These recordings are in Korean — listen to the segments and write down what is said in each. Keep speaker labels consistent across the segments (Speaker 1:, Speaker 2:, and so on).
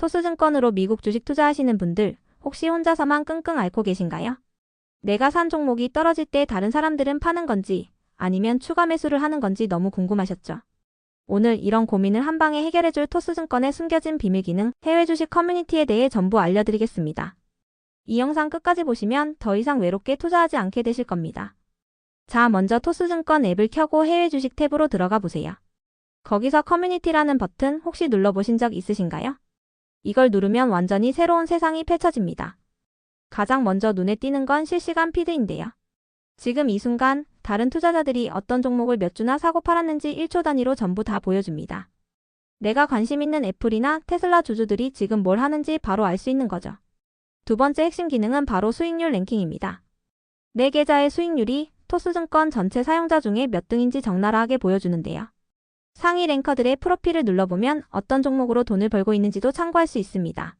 Speaker 1: 토스증권으로 미국 주식 투자하시는 분들 혹시 혼자서만 끙끙 앓고 계신가요? 내가 산 종목이 떨어질 때 다른 사람들은 파는 건지 아니면 추가 매수를 하는 건지 너무 궁금하셨죠? 오늘 이런 고민을 한 방에 해결해줄 토스증권의 숨겨진 비밀 기능 해외 주식 커뮤니티에 대해 전부 알려드리겠습니다. 이 영상 끝까지 보시면 더 이상 외롭게 투자하지 않게 되실 겁니다. 자, 먼저 토스증권 앱을 켜고 해외 주식 탭으로 들어가 보세요. 거기서 커뮤니티라는 버튼 혹시 눌러보신 적 있으신가요? 이걸 누르면 완전히 새로운 세상이 펼쳐집니다. 가장 먼저 눈에 띄는 건 실시간 피드인데요. 지금 이 순간 다른 투자자들이 어떤 종목을 몇 주나 사고 팔았는지 1초 단위로 전부 다 보여줍니다. 내가 관심 있는 애플이나 테슬라 주주들이 지금 뭘 하는지 바로 알 수 있는 거죠. 두 번째 핵심 기능은 바로 수익률 랭킹입니다. 내 계좌의 수익률이 토스증권 전체 사용자 중에 몇 등인지 적나라하게 보여주는데요. 상위 랭커들의 프로필을 눌러보면 어떤 종목으로 돈을 벌고 있는지도 참고할 수 있습니다.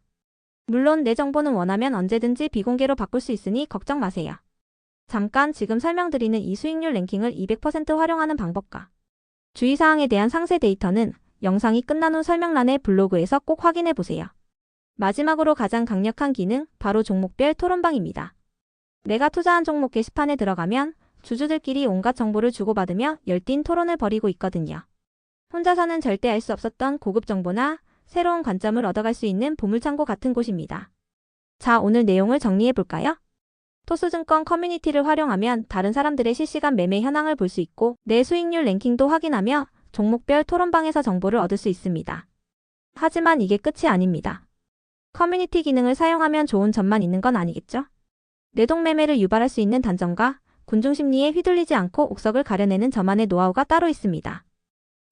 Speaker 1: 물론 내 정보는 원하면 언제든지 비공개로 바꿀 수 있으니 걱정 마세요. 잠깐 지금 설명드리는 이 수익률 랭킹을 200% 활용하는 방법과 주의사항에 대한 상세 데이터는 영상이 끝난 후 설명란의 블로그에서 꼭 확인해 보세요. 마지막으로 가장 강력한 기능, 바로 종목별 토론방입니다. 내가 투자한 종목 게시판에 들어가면 주주들끼리 온갖 정보를 주고받으며 열띤 토론을 벌이고 있거든요. 혼자서는 절대 알 수 없었던 고급 정보나 새로운 관점을 얻어갈 수 있는 보물창고 같은 곳입니다. 자, 오늘 내용을 정리해 볼까요? 토스증권 커뮤니티를 활용하면 다른 사람들의 실시간 매매 현황을 볼 수 있고 내 수익률 랭킹도 확인하며 종목별 토론방에서 정보를 얻을 수 있습니다. 하지만 이게 끝이 아닙니다. 커뮤니티 기능을 사용하면 좋은 점만 있는 건 아니겠죠? 내동매매를 유발할 수 있는 단점과 군중 심리에 휘둘리지 않고 옥석을 가려내는 저만의 노하우가 따로 있습니다.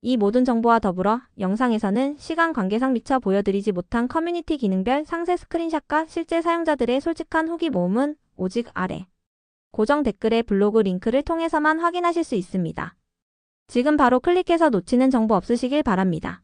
Speaker 1: 이 모든 정보와 더불어 영상에서는 시간 관계상 미처 보여드리지 못한 커뮤니티 기능별 상세 스크린샷과 실제 사용자들의 솔직한 후기 모음은 오직 아래 고정 댓글의 블로그 링크를 통해서만 확인하실 수 있습니다. 지금 바로 클릭해서 놓치는 정보 없으시길 바랍니다.